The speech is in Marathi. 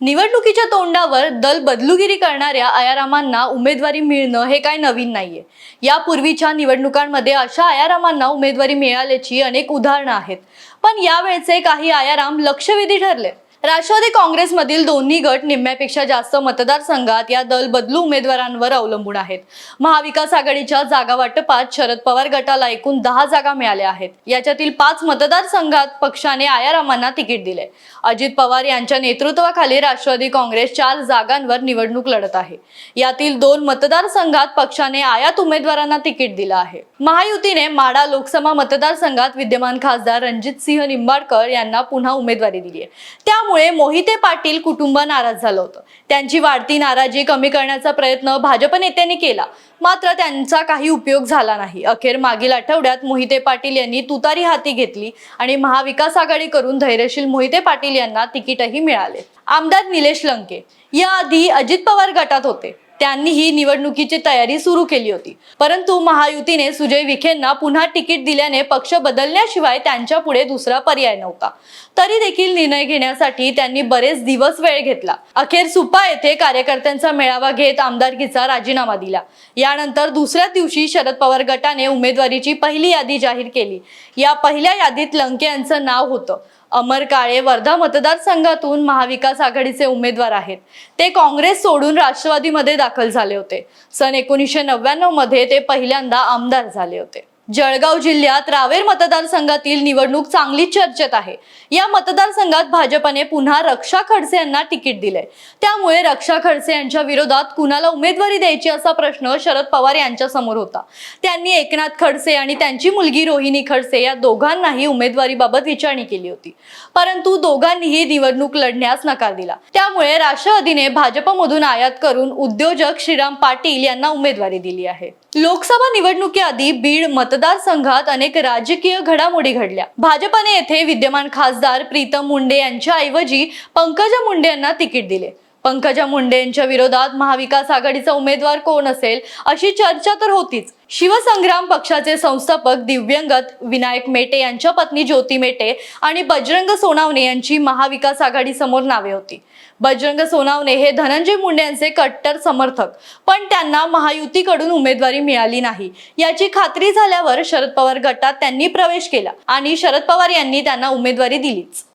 निवडणुकीच्या तोंडावर दल बदलुगिरी करणाऱ्या आयारामांना उमेदवारी मिळणं हे काय नवीन नाहीये. यापूर्वीच्या निवडणुकांमध्ये अशा आयारामांना उमेदवारी मिळाल्याची अनेक उदाहरणं आहेत. पण यावेळचे काही आयाराम लक्षवेधी ठरले. राष्ट्रवादी काँग्रेसमधील दोन्ही गट निम्म्यापेक्षा जास्त मतदारसंघात या दल बदलू उमेदवारांवर अवलंबून आहेत. महाविकास आघाडीच्या जागा वाटपात शरद पवार गटाला एकूण दहा जागा मिळाल्या आहेत. याच्यातील पाच मतदारसंघात पक्षाने आयारामांना तिकीट दिले. अजित पवार यांच्या नेतृत्वाखाली राष्ट्रवादी काँग्रेस चार जागांवर निवडणूक लढत आहे. यातील दोन मतदारसंघात पक्षाने आयात उमेदवारांना तिकीट दिलं आहे. महायुतीने माडा लोकसभा मतदारसंघात विद्यमान खासदार रणजित सिंह निंबाडकर यांना पुन्हा उमेदवारी दिली आहे. त्यामुळे मोहिते पाटील कुटुंब नाराज झालं होतं. त्यांची वाढती नाराजी कमी करण्याचा प्रयत्न भाजप नेत्यांनी केला. मात्र त्यांचा काही उपयोग झाला नाही. अखेर मागील आठवड्यात मोहिते पाटील यांनी तुतारी हाती घेतली आणि महाविकास आघाडी करून धैर्यशील मोहिते पाटील यांना तिकीटही मिळाले. आमदार निलेश लंके. याआधी अजित पवार गटात होते. त्यांनी ही निवडणुकीची तयारी सुरू केली होती. परंतु महायुतीने सुजय विखेंना पुन्हा तिकीट दिल्याने पक्ष बदलण्याशिवाय त्यांच्या पुढे दुसरा पर्याय नव्हता. तरी देखील निर्णय घेण्यासाठी त्यांनी बरेच दिवस वेळ घेतला. अखेर सुपा येथे कार्यकर्त्यांचा मेळावा घेत आमदारकीचा राजीनामा दिला. यानंतर दुसऱ्या दिवशी शरद पवार गटाने उमेदवारीची पहिली यादी जाहीर केली. या पहिल्या यादीत लंके यांचं नाव होतं. अमर काळे वर्धा मतदारसंघातून महाविकास आघाडीचे उमेदवार आहेत. ते काँग्रेस सोडून राष्ट्रवादीमध्ये दाखल झाले होते. सन एकोणीसशे नव्याण्णवमध्ये ते पहिल्यांदा आमदार झाले होते. जळगाव जिल्ह्यात रावेर मतदारसंघातील निवडणूक चांगली चर्चेत आहे. या मतदारसंघात भाजपने पुन्हा रक्षा खडसे यांना तिकीट दिले त्यामुळे रक्षा खडसे यांच्या विरोधात कुणाला उमेदवारी द्यायची असा प्रश्न शरद पवार यांच्या समोर होता. त्यांनी एकनाथ खडसे आणि त्यांची मुलगी रोहिणी खडसे या दोघांनाही उमेदवारीबाबत विचारणी केली होती. परंतु दोघांनीही निवडणूक लढण्यास नकार दिला. त्यामुळे राष्ट्रवादीने भाजपमधून आयात करून उद्योजक श्रीराम पाटील यांना उमेदवारी दिली आहे. लोकसभा निवडणुकीआधी बीड मत मतदारसंघात अनेक राजकीय घडामोडी घडल्या. भाजपने येथे विद्यमान खासदार प्रीतम मुंडे यांच्या ऐवजी पंकजा मुंडे यांना तिकीट दिले. पंकजा मुंडे यांच्या विरोधात महाविकास आघाडीचा उमेदवार कोण असेल अशी चर्चा तर होतीच. शिवसंग्राम पक्षाचे संस्थापक दिव्यंगत विनायक मेटे यांच्या पत्नी ज्योती मेटे आणि बजरंग सोनावणे यांची महाविकास आघाडी समोर नावे होती. बजरंग सोनावणे हे धनंजय मुंडे यांचे कट्टर समर्थक पण त्यांना महायुतीकडून उमेदवारी मिळाली नाही. याची खात्री झाल्यावर शरद पवार गटात त्यांनी प्रवेश केला आणि शरद पवार यांनी त्यांना उमेदवारी दिलीच.